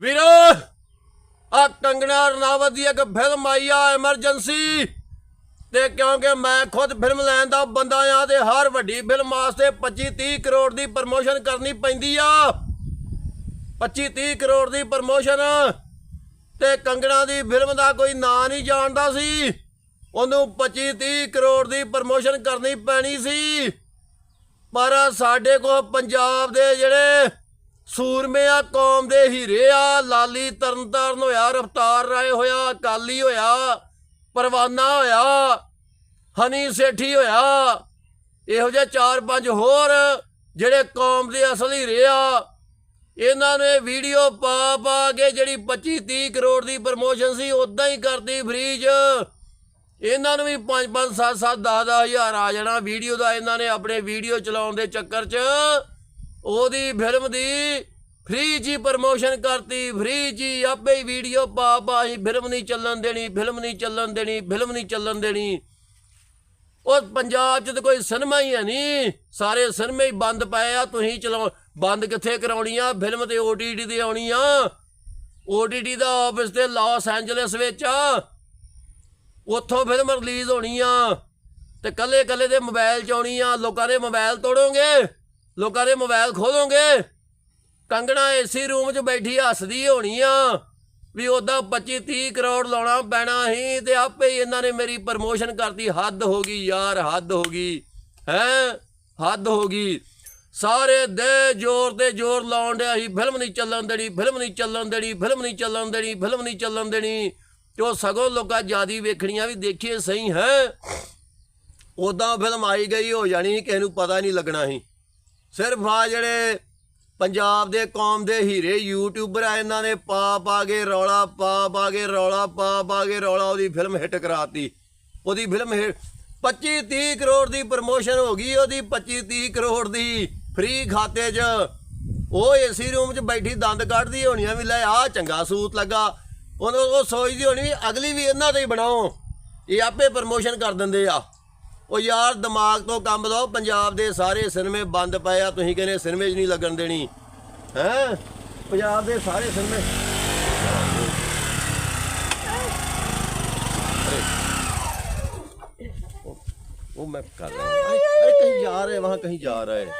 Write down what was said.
ਵੀਰੋ ਆ ਕੰਗਣਾ ਰਣਾਵਤ ਦੀ ਇੱਕ ਫਿਲਮ ਆਈ ਆ ਐਮਰਜੈਂਸੀ ਤੇ ਕਿਉਂਕਿ ਮੈਂ ਖੁਦ ਫਿਲਮ ਲੈਣ ਦਾ ਬੰਦਾ ਆ ਤੇ ਹਰ ਵੱਡੀ ਫਿਲਮ ਵਾਸਤੇ 25 30 ਕਰੋੜ ਦੀ ਪ੍ਰਮੋਸ਼ਨ ਕਰਨੀ ਪੈਂਦੀ ਆ। 25 30 ਕਰੋੜ ਦੀ ਪ੍ਰਮੋਸ਼ਨ ਤੇ ਕੰਗਣਾ ਦੀ ਫਿਲਮ ਦਾ ਕੋਈ ਨਾਂ ਨਹੀਂ ਜਾਣਦਾ ਸੀ। ਉਹਨੂੰ 25 30 ਕਰੋੜ ਦੀ ਪ੍ਰਮੋਸ਼ਨ ਕਰਨੀ ਪੈਣੀ ਸੀ। ਪਰ ਸਾਡੇ ਕੋਲ ਪੰਜਾਬ ਦੇ ਜਿਹੜੇ ਸੂਰਮੇ ਆ ਕੌਮ ਦੇ ਹੀਰੇ ਆ, ਲਾਲੀ ਤਰਨਤਾਰਨ ਹੋਇਆ, ਰਫਤਾਰ ਰਾਏ ਹੋਇਆ, ਅਕਾਲੀ ਹੋਇਆ, ਪਰਵਾਨਾ ਹੋਇਆ, ਹਨੀ ਸੇਠੀ ਹੋਇਆ, ਇਹੋ ਜਿਹੇ ਚਾਰ ਪੰਜ ਹੋਰ ਜਿਹੜੇ ਕੌਮ ਦੇ ਅਸਲ ਹੀਰੇ ਆ, ਇਹਨਾਂ ਨੇ ਵੀਡੀਓ ਪਾ ਪਾ ਕੇ ਜਿਹੜੀ 25 30 ਕਰੋੜ ਦੀ ਪ੍ਰਮੋਸ਼ਨ ਸੀ ਉਦਾਂ ਹੀ ਕਰਦੀ ਫ੍ਰੀ ਇਹਨਾਂ ਨੂੰ ਵੀ 5 5 7 7 10 10 ਹਜ਼ਾਰ ਆ ਜਾਣਾ। ਵੀਡੀਓ ਦਾ ਇਹਨਾਂ ਨੇ ਆਪਣੇ ਵੀਡੀਓ ਚਲਾਉਣ ਦੇ ਚੱਕਰ 'ਚ ਉਹਦੀ ਫਿਲਮ ਦੀ ਫ੍ਰੀ ਜੀ ਪ੍ਰਮੋਸ਼ਨ ਕਰਤੀ ਫ੍ਰੀ ਜੀ ਆਪੇ ਹੀ ਵੀਡੀਓ ਪਾ ਪਾ ਹੀ ਫਿਲਮ ਨਹੀਂ ਚੱਲਣ ਦੇਣੀ ਫਿਲਮ ਨਹੀਂ ਚੱਲਣ ਦੇਣੀ ਫਿਲਮ ਨਹੀਂ ਚੱਲਣ ਦੇਣੀ। ਉਹ ਪੰਜਾਬ 'ਚ ਤਾਂ ਕੋਈ ਸਿਨੇਮਾ ਹੀ ਹੈ ਨਹੀਂ। ਸਾਰੇ ਸਿਨੇਮੇ ਹੀ ਬੰਦ ਪਏ ਆ, ਤੁਸੀਂ ਚਲਾਓ ਬੰਦ ਕਿੱਥੇ ਕਰਾਉਣੀ ਆ ਫਿਲਮ ਤੇ OTT ਤੇ ਆਉਣੀ ਆ OTT ਦਾ ਆਫਿਸ ਤੇ ਲਾਸ ਐਂਜਲਸ ਵਿੱਚ। ਆ ਉੱਥੋਂ ਫਿਲਮ ਰਿਲੀਜ਼ ਹੋਣੀ ਆ ਤੇ ਕੱਲੇ ਕੱਲੇ ਦੇ ਮੋਬਾਈਲ ਚ ਆਉਣੀ ਆ ਲੋਕਾਂ ਦੇ ਮੋਬਾਈਲ ਤੋੜੋਗੇ? ਲੋਕਾਂ ਦੇ ਮੋਬਾਈਲ ਖੋਲੋਗੇ। ਕੰਗਣਾ ਏਸੀ ਰੂਮ 'ਚ ਬੈਠੀ ਹੱਸਦੀ ਹੋਣੀ ਆ ਵੀ ਉਦਾਂ 25 30 ਕਰੋੜ ਲਾਉਣਾ ਪੈਣਾ ਹੀ ਤੇ ਆਪੇ ਹੀ ਇਹਨਾਂ ਨੇ ਮੇਰੀ ਪ੍ਰਮੋਸ਼ਨ ਕਰਤੀ। ਹੱਦ ਹੋ ਗਈ ਯਾਰ, ਹੱਦ ਹੋ ਗਈ। ਹੈ? ਹੱਦ ਹੋ ਗਈ। ਸਾਰੇ ਦੇ ਜ਼ੋਰ ਤੇ ਜ਼ੋਰ ਲਾਉਣ ਡਿਆ ਸੀ, ਫਿਲਮ ਨਹੀਂ ਚੱਲਣ ਦੇਣੀ, ਫਿਲਮ ਨਹੀਂ ਚੱਲਣ ਦੇਣੀ, ਫਿਲਮ ਨਹੀਂ ਚੱਲਣ ਦੇਣੀ, ਫਿਲਮ ਨਹੀਂ ਚੱਲਣ ਦੇਣੀ। ਤੇ ਉਹ ਸਗੋਂ ਲੋਕਾਂ ਜਿਆਦੀ ਵੇਖਣੀਆਂ ਵੀ ਦੇਖੀਏ ਸਹੀ, ਹੈ? ਉਦਾਂ ਫਿਲਮ ਆਈ ਗਈ, ਹੋ ਜਾਣੀ ਕਿਸੇ ਨੂੰ ਪਤਾ ਨਹੀਂ ਲੱਗਣਾ ਸੀ। ਸਿਰਫ ਆ ਜਿਹੜੇ ਪੰਜਾਬ ਦੇ ਕੌਮ ਦੇ ਹੀਰੇ ਯੂਟਿਊਬਰ ਆ, ਇਹਨਾਂ ਨੇ ਪਾ ਪਾ ਕੇ ਰੌਲਾ ਪਾ ਪਾ ਕੇ ਰੌਲਾ ਪਾ ਪਾ ਕੇ ਰੌਲਾ ਉਹਦੀ ਫਿਲਮ ਹਿੱਟ ਕਰਾਤੀ। ਉਹਦੀ ਫਿਲਮ 25 30 ਕਰੋੜ ਦੀ ਪ੍ਰਮੋਸ਼ਨ ਹੋ ਗਈ, ਉਹਦੀ 25 30 ਕਰੋੜ ਦੀ ਫ੍ਰੀ ਖਾਤੇ 'ਚ। ਉਹ ਏਸੀ ਰੂਮ 'ਚ ਬੈਠੀ ਦੰਦ ਕੱਢਦੀ ਹੋਣੀ ਆ, ਵੀ ਲੈ ਆ, ਚੰਗਾ ਸੂਤ ਲੱਗਾ। ਉਹਨੂੰ ਉਹ ਸੋਚਦੀ ਹੋਣੀ ਵੀ ਅਗਲੀ ਵੀ ਇਹਨਾਂ ਤੇ ਹੀ ਬਣਾਓ ਇਹ ਆਪੇ ਪ੍ਰਮੋਸ਼ਨ ਕਰ ਦਿੰਦੇ ਆ। ਉਹ ਯਾਰ, ਦਿਮਾਗ ਤੋਂ ਕੰਮ ਲਓ, ਪੰਜਾਬ ਦੇ ਸਾਰੇ ਸਿਨੇਮੇ ਬੰਦ ਪਏ ਆ, ਤੁਸੀਂ ਕਹਿੰਦੇ ਸਿਨੇਮੇ 'ਚ ਨਹੀਂ ਲੱਗਣ ਦੇਣੀ। ਹੈ? ਪੰਜਾਬ ਦੇ ਸਾਰੇ ਸਿਨੇਮੇ ਉਹ ਮੈਂ ਕਰ ਰਹਾ ਅਰੇ ਕਹੀਂ ਜਾ ਰਹੇ ਵਾਂ ਕਹੀਂ ਜਾ ਰਹੇ। ਹੈ